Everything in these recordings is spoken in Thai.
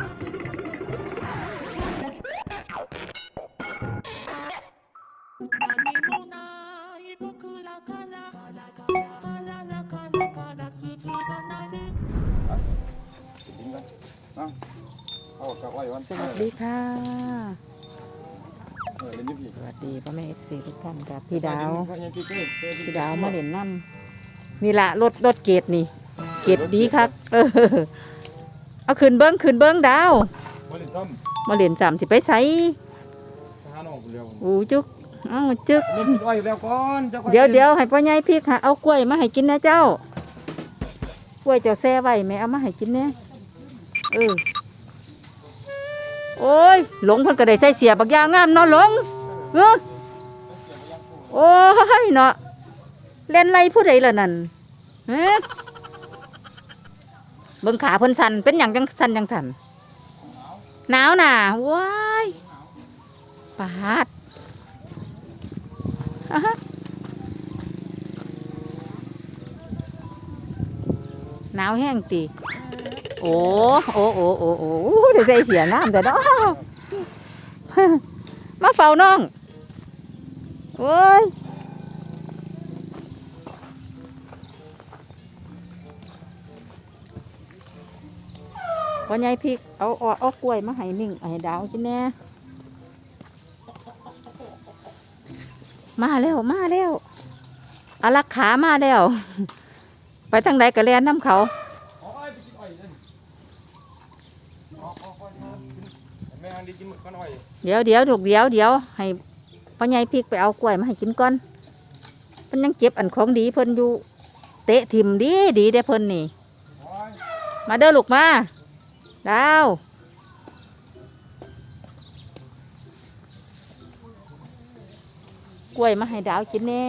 สวัสดีค่ะ สวัสดีพ่อแม่เอฟซีทุกท่านกับพี่ดาว พี่ดาวมาเล่นน้ำนี่ละรถรถเกตนี่ เกตดีครับ เออ เอาขึ้นเบิ้งขึ้นเบิ้งดาวมาเล่นซ้ำมาเล่นสามสิไปใส่ทหารออกเร็วอูจุกเอ้าจึกเล่นอ้อยแล้วก่อนจ้าเดี๋ยวเดี๋ยวให้พ่อใหญ่พี่ค่ะเอากล้วยมาให้กินนะเจ้ากล้วยเจ้าแซ่ไว้แม่เอามาให้กินเนี่ยเออโอ้ยหลงเพิ่นก็ได้ใส่เสียบักอยางงามเนาะหลงเออโอ้ยเนาะเล่นไรผู้ใดล่ะนั่นเฮ้ เบิ่งขาเพิ่นสั่นเป็นหยังจังสั่นจังสั่นหนาวน่ะว้ายปาดหนาวแห้งตีโอ้โอ้โอ้โอ้โอ้เดี๋ยวใส่เสียงามแต่เนาะมาเฝ้าน้องโอ้ย วันยายพริก เอาเอาเอากล้วยมาให้มิ่งให้ดาวจินแน่มาแล้วมาแล้วอารักขามาแล้ว ไปทางใดก็แล่นน้ำเขาอ้อยไปกินอ้อยเลยแม่ฮันดีกินหมึกกันอ้อยเดี๋ยวเดี๋ยวถูกเดี๋ยวเดี๋ยวให้พ่อใหญ่พริกไปเอากล้วยมาให้กินก่อนเพิ่นยังเก็บอันของดีเพิ่นอยู่เตะถิ่มดีดีได้อเพิ่นนี่อ้อยมาเด้อลูกมา ดาวกล้วยมาให้ดาวกินแน่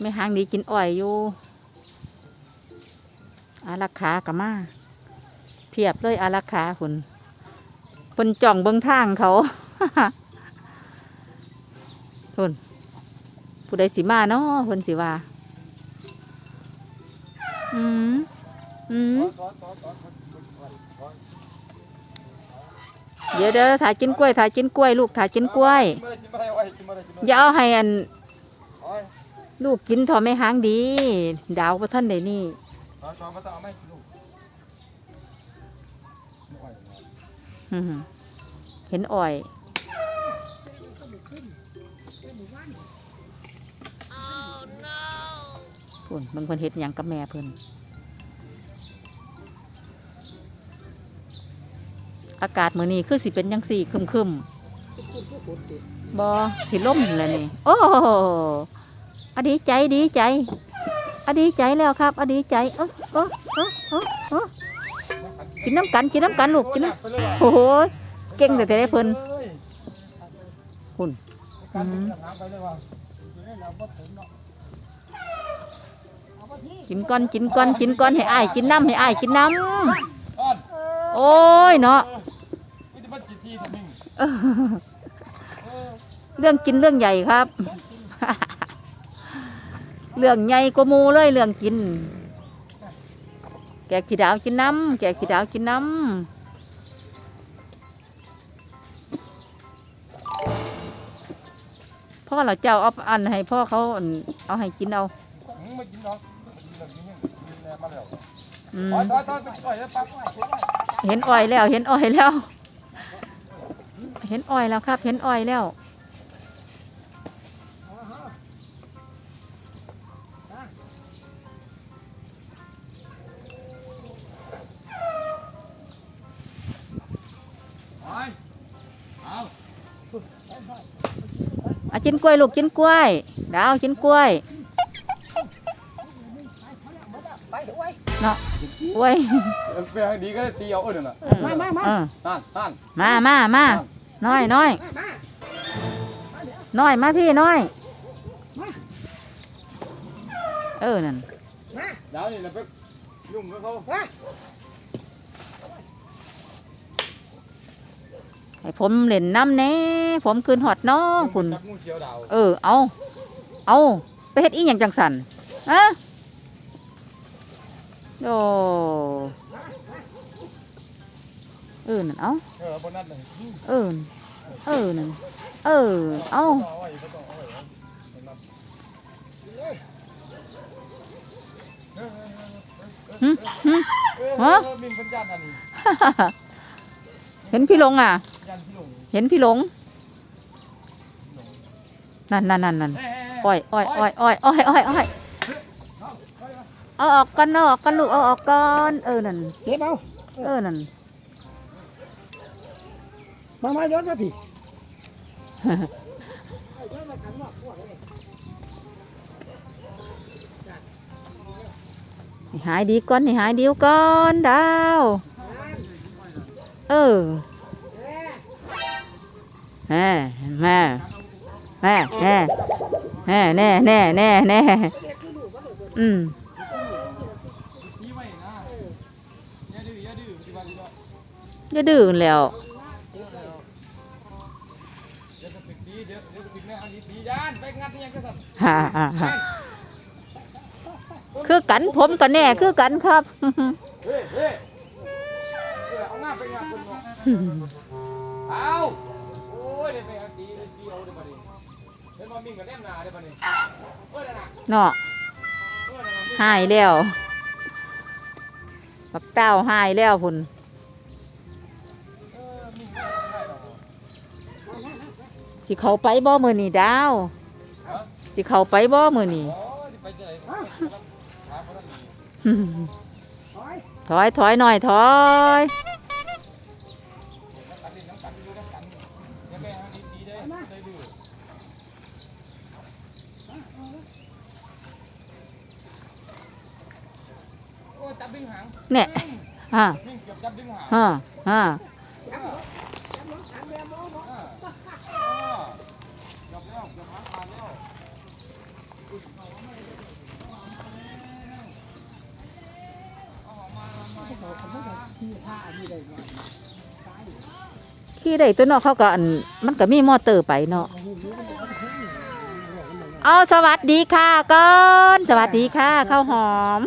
ไม่หางดีกินอ้อยอยู่อารักขากับมาเพียบเลยอารักขาคุณเพิ่นจ่องเบิ้องทางเขาคุณผู้ใดสิมาเนาะเพิ่นสิว่า อืมอืมเดี๋ยวเดี๋ยวถ่ายกินกล้วยถ่ายกินกล้วย ลูกถ่ายกินกล้วยกินกลยอ้อยกินมาเลยกินมาอย่าเอาให้อัน ลูกกินทอไม่หางดี ดาวพระท่านใดนี่เห็นอ้อย พุ่นบางคนเห็ดยังกับแม่เพิ่นอากาศมื้อนี้คือสิเป็นยังสี่คึมคึมบอสิล่มแล้วนี่ โอ้อดีใจดีใจ อดีใจแล้วครับ อดีใจเออเออเออเออกินน้ำกันกินน้ำกันลูกกินน้ำโอ้โหเก่งแต่แต่ได้เพิ่นเอ้ยคุณการ กินน้ำไปเลยว่ะกินก้อนกินก้อนกินก้อนให้อ้ายกินน้ำให้อ้ายกินน้อ้อนำโอ้ยเนาะไม่ได้มาจีทีทำมิ่งเออเรื่องกินเรื่องใหญ่ครับ เรื่องใหญ่กว่าหมูเลยเรื่องกิน แกขี้ดาวกินน้ำแกขี้ดาวกินน้ำพ่อเราเจ้าเอาอันให้พ่อเขาอันเอาให้กินเอาหืมไม่กินหร อืมเห็นอ้อยแล้ว เห็นอ้อยแล้ว เห็นอ้อยแล้วครับ เห็นอ้อยแล้วอะกินกล้วยลูกกินกล้วยดาวกินกล้วย เนาะกล้วยเปรี้ยวดีก็ได้ตีเอาเออเนี่ยน่ะมามามานั่นนั่นมามามาน้อยน้อยน้อยมาพี่น้อยเออนั่นเดี๋ยวนี่เราไปยุ่งกับเขาให้ผมเล่นน้ำแน่ผมคืนหอดน้องคุณจับงูเขียวดาวเออเอาเอาไปเฮ็ดอีหยังจังสันอะ โอ้เออนั่นเอาเออบนนั้นเลยเออเออนั่นเออเอาเอาไว้ไม่ต้องเอาไว้บนนั้นหึหึเอฮะอมินเป็นญาติอันนี้เห็นพี่หลงอะญาติพี่หลงเห็นพี่หลงนั่นนั่นนั่นนั่นเอ้ยอ้อยอ้อยอ้อยอ้อยอ้อยอ้อยอ้อย เอาออกกันเอาออกกันลูกเอาออกก่อนเออนั่นเก็บเอาเออนั่นมามายศมาพี่ให้หายดีก่อนให้หายดีก่อนดาว เออแม่แม่แม่แม่แม่แน่แน่แน่แน่อืม ดเนี่ยก็สั่นฮ่าฮ่าฮ่าคือกันผมก็แน่คือกันครับเฮ้ยเฮ้ยเออเอางาไปงาคนเนาะเอาโอ้ยเดี๋ยวไปเอาตีตีเอาเดี๋ยวมาดิเดี๋ยวมามิ่งกับแนมหนาเดี๋ยวมาดิเอ้ยนั่นน่ะเนาะเอ้ยนั่นน่ะหายแล้วบักเต้าหายแล้วพุ่น สิเขาไปบ่มือนี่ดาวฮะสิเขาไปบ่มือนี่โอ้ยไปเจอไอ้หาคนนั้นอีกถอยถอยหน่อยถอยอันนี้น้ำกันอยู่น้ำกันอย่าไปหาดีๆเด้อได้ดื้อโอ้ยจับดึงหางเนี่ยฮ่ามิ่งเกือบจับดึงหาง ฮ่าฮ่า เออเออเกือบแล้วเกือบหางขาดแล้ว ขี่ได้ตัวเนาะเขาก็อันมันก็มีมอเตอร์ไปเนาะเอาสวัสดีค่ะก่อนสวัสดีค่ะข้าวหอม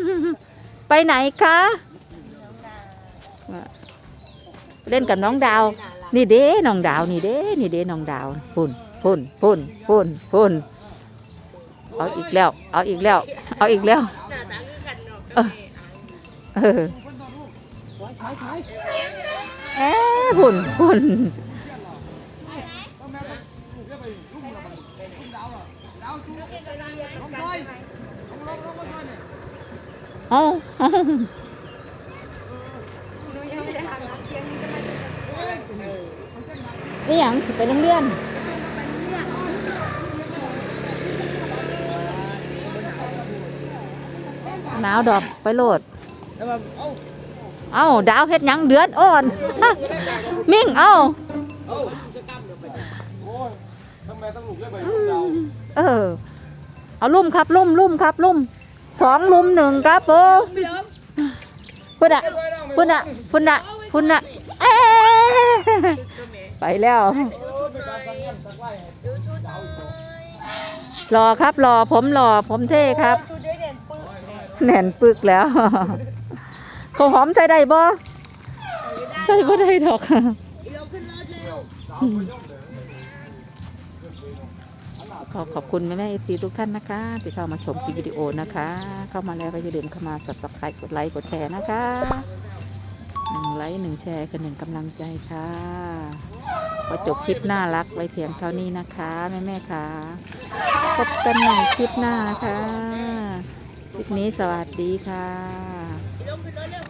ไปไหนคะเล่นกับน้องดาว นี่เด้น้องดาวนี่เด้นี่เด้น้องดาวพุ่นพุ่นพุ่นพุ่นพุ่นเอาอีกแล้ว เอาอีกแล้ว เอาอีกแล้วเออ เอ๊ะพุ่นพุ่นเอาเอนี่หยังไปโรงเรียนหนาวดอกไปโหลดแล้วแบบ เอ้าดาวเฮ็ดยังเดือนอ่อน มิ่งเอ้าเออองหลุกเรื่อาลุ่มครับลุ่มลุ่มครับลุ่มสองลุ่มหนึ่งครับผมพุ่นอะพุ่นอะพุ่นอะพุ่นอะเอ๊ะไปแล้วโอ้ยไปตามสังเงินสังไล่ให้ดาวอีกเนาะรอครับรอผมรอผมเท่ครับ แน่นปึกแล้ว เขาวหอมใส่ได้บ่ใส่บ่ได้ดอกค่ะขอขอบคุณแม่แม่เอฟซีทุกท่านนะคะ ที่เข้ามาชมคลิปวิดีโอนะคะ เข้ามาแล้วก็อย่าลืมเข้ามาสับสไครต์กดไลค์กดแชร์นะคะหนึ่งไลค์หนึ่งแชร์คือหนึ่งกำลังใจค่ะพอจบคลิปน่ารักไว้เพียงเท่านี้นะคะ แม่แม่ค่ะพบกันใหม่คลิปหน้าค่ะคลิปนี้สวัสดีค่ะ